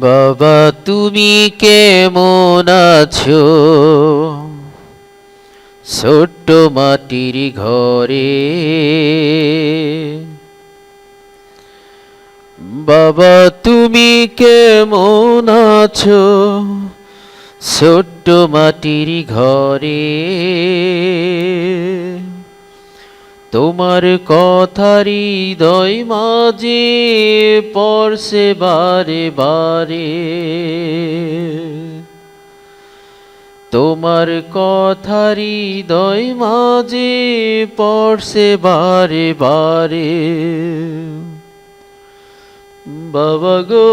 বাবা তুমি কেমন আছো? ছোট্ট মাটির ঘরে। বাবা তুমি কেমন আছো? ছোট্ট মাটির ঘরে। তোমার কথার হৃদয় মাঝে পড়ছে বারে বারে। তোমার কথার হৃদয় মাঝে পড়ছে বারে বারে। বাবা গো।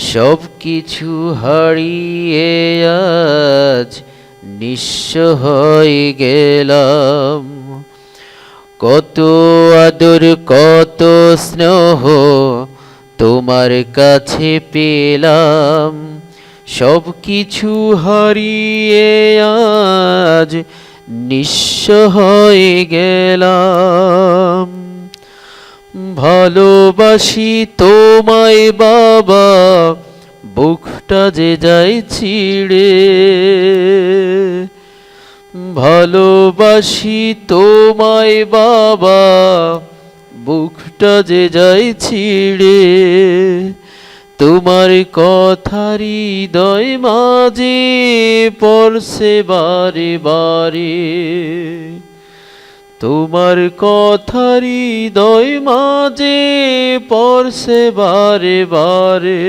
সব কিছু হারিয়ে আজ নিঃস্ব হয়ে গেলাম। কত আদর, কত স্নেহ তোমার কাছে পেলাম। সব কিছু হারিয়ে আজ নিঃস্ব হয়ে গেলাম। ভালোবাসি তোমায় বাবা, বুকটা যে যাই ছিড়ে। ভালোবাসি তোমায় বাবা, বুকটা যে যাই ছিড়ে। তোমার কথার হৃদয় মাঝে পড়ছে বারে বারে। তোমার কথার হৃদয় মাঝে পড়ছে বারে বারে।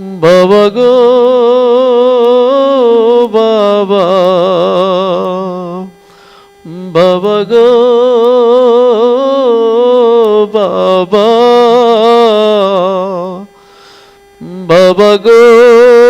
বাবা গো, বাবা। বাবা গো, বাবা। বাবা গো।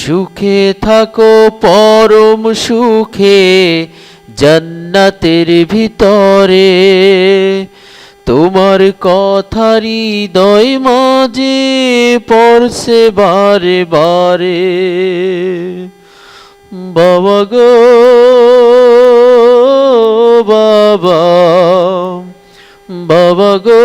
সুখে থাকো, পরম সুখে, জান্নাতের ভিতরে। তোমার কথার হৃদয় মাঝে পড়ছে বারে বারে। বাবা গো, বাবা বাবা গো।